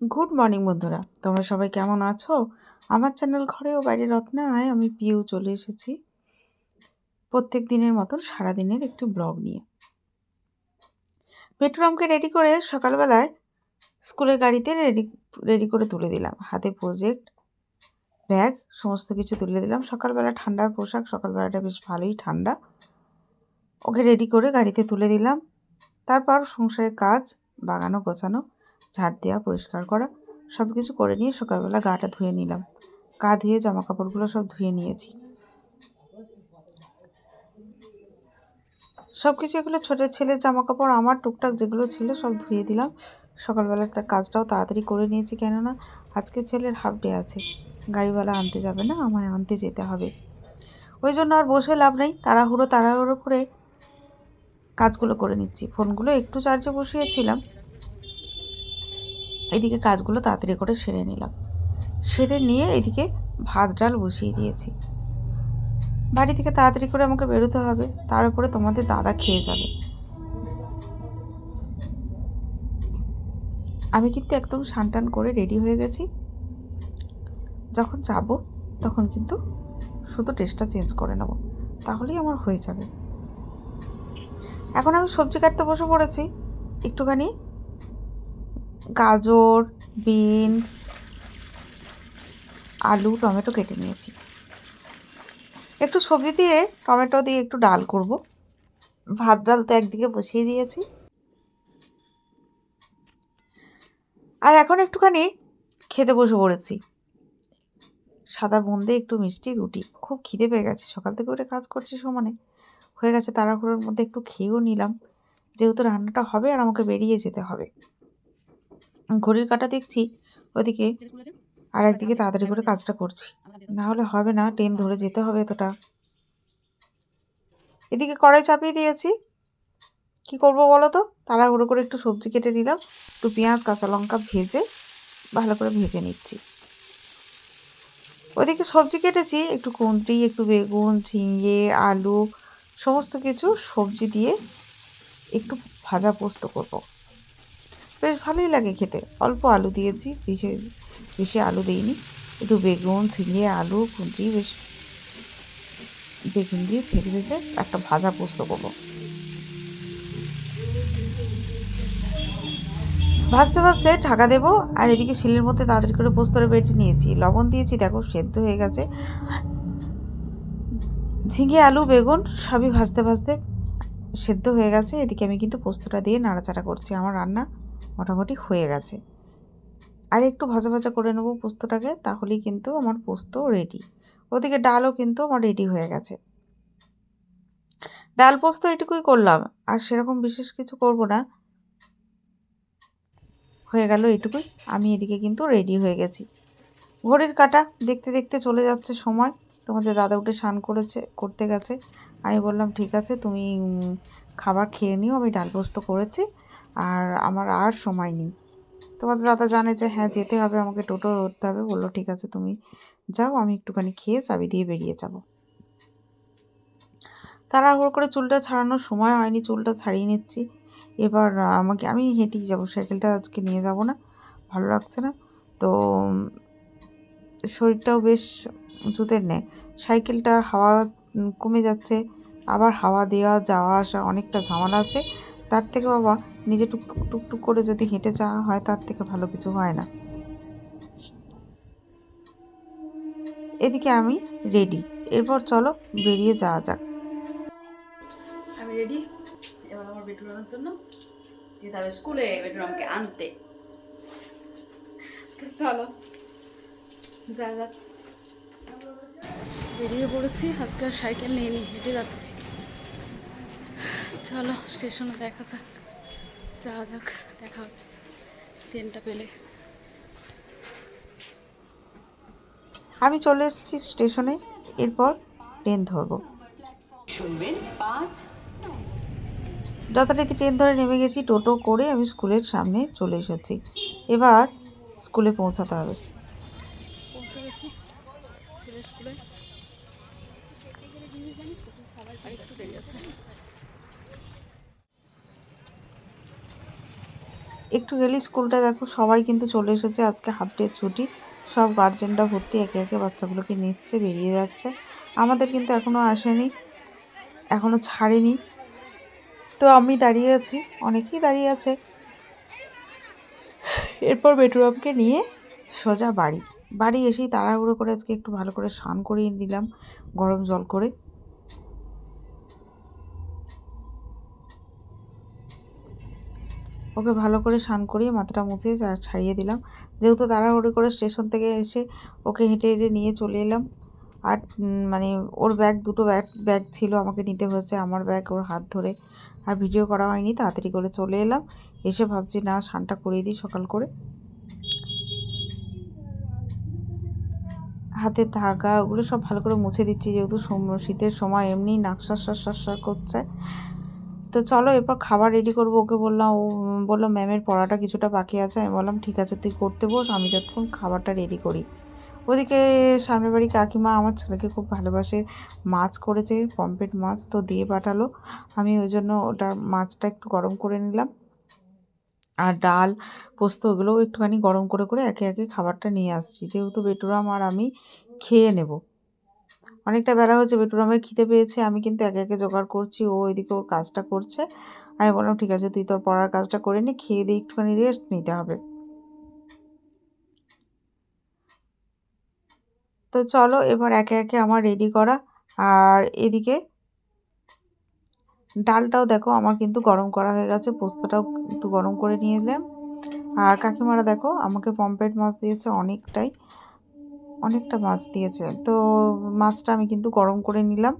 Good morning বন্ধুরা। তোমরা সবাই কেমন আছো? আমার চ্যানেল ঘরে ও বাইরে রত্নায় আমি পিউ চলে এসেছি প্রত্যেক দিনের মতন সারাদিনের একটি ব্লগ নিয়ে। পেট্রোরামকে রেডি করে সকালবেলায় স্কুলের গাড়িতে রেডি রেডি করে তুলে দিলাম। হাতে প্রজেক্ট ব্যাগ সমস্ত কিছু তুলে দিলাম। সকালবেলা ঠান্ডার পোশাক, সকালবেলাটা বেশ ভালোই ঠান্ডা। ওকে রেডি করে গাড়িতে তুলে দিলাম। তারপর সংসারের কাজ বাগানো গোছানো। ঝাড় দেওয়া, পরিষ্কার করা সব কিছু করে নিয়ে সকালবেলা গাটা ধুয়ে নিলাম। গা ধুয়ে জামা কাপড়গুলো সব ধুয়ে নিয়েছি। সব কিছু এগুলো ছোটো ছেলের জামা কাপড় আমার টুকটাক যেগুলো ছিল সব ধুয়ে দিলাম। সকালবেলাটা কাজটাও তাড়াতাড়ি করে নিয়েছি কেননা আজকে ছেলের হাফ ডে আছে। গাড়িওয়ালা আনতে যাবে না, আমায় আনতে যেতে হবে। ওই জন্য আর বসে লাভ নেই, তাড়াহুড়ো তাড়াহুড়ো করে কাজগুলো করে নিচ্ছি। ফোনগুলো একটু চার্জে বসিয়েছিলাম এদিকে কাজগুলো তাড়াতাড়ি করে সেরে নিলাম। সেরে নিয়ে এদিকে ভাত, ডাল বসিয়ে দিয়েছি। বাড়ি থেকে তাড়াতাড়ি করে আমাকে বেরোতে হবে, তার উপরে তোমাদের দাদা খেয়ে যাবে। আমি কিন্তু একদম সানটান করে রেডি হয়ে গেছি। যখন যাব, তখন কিন্তু শুধু ড্রেসটা চেঞ্জ করে নেব, তাহলেই আমার হয়ে যাবে। এখন আমি সবজি কাটতে বসে পড়েছি, একটুখানি গাজর, বিনস, আলু, টমেটো কেটে নিয়েছি। একটু সবজি দিয়ে টমেটো দিয়ে একটু ডাল করব। ভাত ডাল তো একদিকে বসিয়ে দিয়েছি। আর এখন একটুখানি খেতে বসে পড়েছি। সাদা বুন্দে একটু মিষ্টি রুটি। খুব খিদে পেয়ে গেছে। সকাল থেকে উঠে কাজ করছি সমানে। হয়ে গেছে তাড়াহুড়োর মধ্যে একটু খেয়েও নিলাম। যেহেতু রান্নাটা হবে আর আমাকে বেরিয়ে যেতে হবে। ঘড়ির কাটা দেখছি ওদিকে আর একদিকে তাড়াতাড়ি করে কাজটা করছি। না হলে হবে না ট্রেন ধরে যেতে হবে। এতটা। এদিকে কড়াই চাপিয়ে দিয়েছি। কি করব বলো তো? তাড়াহুড়ো করে একটু সবজি কেটে নিলাম একটু পেঁয়াজ কাঁচা লঙ্কা ভেজে ভালো করে ভেজে নিচ্ছি। ওদিকে সবজি কেটেছি একটু কুন্দ্রি একটু বেগুন ঝিঙে আলু সমস্ত কিছু সবজি দিয়ে একটু ভাজা পোস্ত করব। বেশ ভালোই লাগে খেতে। অল্প আলু দিয়েছি, বেশি বেশি আলু দিইনি। একটু বেগুন ঝিঙে আলু, কুঁদরি, বেশ বেগুন দিয়ে ফেলে ভেজে একটা ভাজা পোস্ত করব। ভাজতে ভাজতে ঢাকা দেবো আর এদিকে শিলের মধ্যে তাড়াতাড়ি করে পোস্তরে বেটে নিয়েছি। লবণ দিয়েছি, দেখো সেদ্ধ হয়ে গেছে। ঝিঙে, আলু, বেগুন সবই ভাজতে ভাজতে সেদ্ধ হয়ে গেছে। এদিকে আমি কিন্তু পোস্তটা দিয়ে নাড়াচাড়া করছি আমার রান্না। মোটামুটি হয়ে গেছে। আর একটু ভাজা ভাজা করে নেব পোস্তটাকে, তাহলেই কিন্তু আমার পোস্ত রেডি ওদিকে ডালও কিন্তু আমার রেডি হয়ে গেছে। ডাল পোস্ত এটুকুই করলাম, আর সেরকম বিশেষ কিছু করব না। হয়ে গেল এটুকুই, আমি এদিকে কিন্তু রেডি হয়ে গেছি। ঘড়ির কাটা দেখতে দেখতে চলে যাচ্ছে সময়। তোমাদের দাদা উঠে স্নান করেছে, করতে গেছে। আমি বললাম, ঠিক আছে, তুমি খাবার খেয়ে নিও, আমি ডাল পোস্ত করেছি। আর আমার আর সময় নেই। তোমাদের দাদা জানে যে হ্যাঁ যেতে হবে, আমাকে টোটো ধরতে হবে। বলল, ঠিক আছে, তুমি যাও, আমি একটুখানি খেয়ে চাবি দিয়ে বেরিয়ে যাব। তাড়াহুড়ো করে চুলটা ছাড়ানোর সময় হয়নি, চুলটা ছাড়িয়ে নিচ্ছি। এবার আমাকে, আমি হেঁটেই যাব, সাইকেলটা আজকে নিয়ে যাব না, ভালো লাগছে না। তো শরীরটাও বেশ জুতের নেয় সাইকেলটার হাওয়া কমে যাচ্ছে, আবার হাওয়া দেওয়া, যাওয়া আসা অনেকটা ঝামেলা আছে। তার থেকে বাবা নিজে টুকটুক টুকটুক করে যদি হেঁটে যাওয়া হয়, তার থেকে ভালো কিছু হয় না। এদিকে আমি রেডি এরপর চলো বেরিয়ে যাওয়া যাক। আমি রেডি এবার আমার বেডরুমের জন্য। যেতে হবে স্কুলে বেডরুমকে আনতে। চলো, যা যাক। বেরিয়ে পড়েছি, আজকে আর সাইকেল নিয়ে নিয়ে হেঁটে যাচ্ছি। চলো স্টেশনে দেখা যাক। যাওয়া যাক দেখা হচ্ছে। ট্রেনটা পেলে। আমি চলে এসেছি স্টেশনে এরপর ট্রেন ধরবো। পাঁচ যথারীতি ট্রেন ধরে নেমে গেছি টোটো করে আমি স্কুলের সামনে চলে এসেছি। এবার স্কুলে পৌঁছাতে হবে। পৌঁছে গেছি ছেলের স্কুলে। আর একটু দেরি আছে। একটু গেলেই স্কুলটা দেখো, সবাই কিন্তু চলে এসেছে, আজকে হাফ ডে ছুটি। সব গার্জেনরা ভর্তি, একে একে বাচ্চাগুলোকে নিচ্ছে, বেরিয়ে যাচ্ছে। আমাদের কিন্তু এখনও আসেনি এখনও ছাড়েনি। তো আমি দাঁড়িয়ে আছি, অনেকেই দাঁড়িয়ে আছে। এরপর বেটুরামকে নিয়ে সোজা বাড়ি। বাড়ি এসেই তাড়াহুড়ো করে আজকে একটু ভালো করে স্নান করিয়ে দিলাম গরম জল করে। ওকে ভালো করে স্নান করিয়ে মাথাটা মুছে ছাড়িয়ে দিলাম। যেহেতু তাড়াহুড়ো করে স্টেশন থেকে এসে ওকে হেঁটে হেঁটে নিয়ে চলে এলাম। আর মানে ওর ব্যাগ, দুটো ব্যাগ ব্যাগ ছিল আমাকে নিতে হয়েছে, আমার ব্যাগ, ওর হাত ধরে। আর ভিডিও করা হয়নি, তাড়াতাড়ি করে চলে এলাম। এসে ভাবছি, না, স্নানটা করিয়ে দিই সকাল করে। হাতে ধাগা, ওগুলো সব ভালো করে মুছে দিচ্ছি, যেহেতু শীতের সময় এমনি নাকশাস শাস করছে। তো চলো এরপর খাবার রেডি করব। ওকে বললাম, ও বলল ম্যামের পড়াটা কিছুটা বাকি আছে। আমি বললাম, ঠিক আছে, তুই করতে বস, আমি যতক্ষণ খাবারটা রেডি করি। ওদিকে সামনের বাড়ি কাকিমা আমার ছেলেকে খুব ভালোবাসে, মাছ করেছে পম্পেট মাছ তো দিয়ে পাঠালো। আমি ওই জন্য ওটা মাছটা একটু গরম করে নিলাম। আর ডাল, পোস্ত ওগুলোও একটুখানি গরম করে করে একে একে খাবারটা নিয়ে আসছি। যেহেতু বেটুরাম আর আমি খেয়ে নেব। অনেকটা বেলা হচ্ছে বেটুরামের খিদে পেয়েছে, আমি কিন্তু একে একে জোগাড় করছি, ও ওইদিকে ওর কাজটা করছে। আমি বললাম, ঠিক আছে, তুই তোর পড়ার কাজটা করে নি, খেয়ে দিয়ে একটুখানি রেস্ট নিতে হবে। তো চলো, এবার একে একে আমার রেডি করা। আর এদিকে ডালটাও দেখো, আমার কিন্তু গরম করা হয়ে গেছে, পোস্তটাও একটু গরম করে নিয়ে এলাম। আর কাকিমারা দেখো, আমাকে পম্পেট মাছ দিয়েছে অনেকটাই। অনেকটা মাছ দিয়েছে। তো মাছটা আমি কিন্তু গরম করে নিলাম।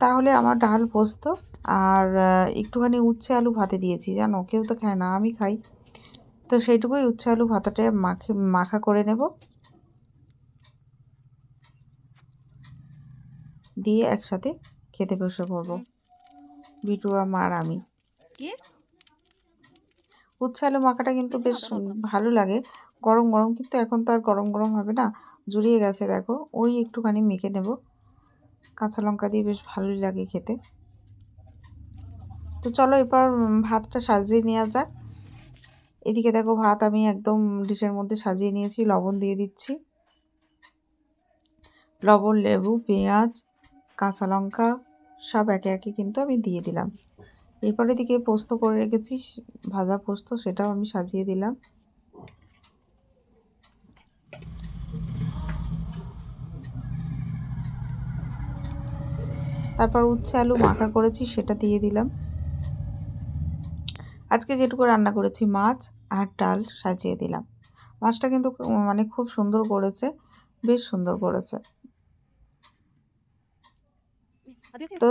তাহলে আমার ডাল পোস্ত আর একটুখানি উচ্ছে আলু ভাতে দিয়েছি। জানো কেউ তো খায় না আমি খাই। তো সেইটুকুই উচ্ছে আলু ভাতাটা মাখে মাখা করে নেব। দিয়ে একসাথে খেতে বসে পড়ব। বিটু আমার আমি। উচ্ছে আলু মাখাটা কিন্তু বেশ ভালো লাগে। গরম গরম, কিন্তু এখন তো আর গরম গরম হবে না। জুড়িয়ে গেছে, দেখো। ওই একটুখানি মেখে নেব। কাঁচা লঙ্কা দিয়ে বেশ ভালোই লাগে খেতে। তো চলো এবার ভাতটা সাজিয়ে নেওয়া যাক। এদিকে দেখো, ভাত আমি একদম ডিশের মধ্যে সাজিয়ে নিয়েছি, লবণ দিয়ে দিচ্ছি। লবণ, লেবু, পেঁয়াজ, কাঁচা লঙ্কা সব একে একে কিন্তু আমি দিয়ে দিলাম। এরপর এদিকে পোস্ত করে রেখেছি, ভাজা পোস্ত, সেটাও আমি সাজিয়ে দিলাম। তারপর উচ্ছে আলু মাখা করেছি, সেটা দিয়ে দিলাম। আজকে যেটুকু রান্না করেছি, মাছ আর ডাল সাজিয়ে দিলাম। মাছটা কিন্তু মানে খুব সুন্দর করেছে বেশ সুন্দর করেছে তো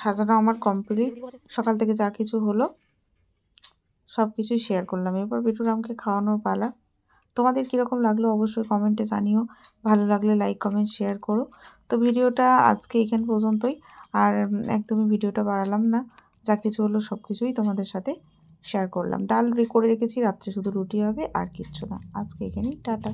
সাজানো আমার কমপ্লিট। সকাল থেকে যা কিছু হলো সব কিছুই শেয়ার করলাম। এরপর বিটুরামকে খাওয়ানোর পালা। তোমাদের কীরকম লাগল অবশ্যই কমেন্টে জানিও। ভালো লাগলে লাইক কমেন্ট শেয়ার করো। তো ভিডিওটা আজকে এখান পর্যন্তই। আর একদমই ভিডিওটা বাড়ালাম না। যা কিছু হলো সব কিছুই তোমাদের সাথে শেয়ার করলাম। ডাল করে রেখেছি, রাত্রে শুধু রুটি হবে আর কিচ্ছু না। আজকে এখানেই, টাটা।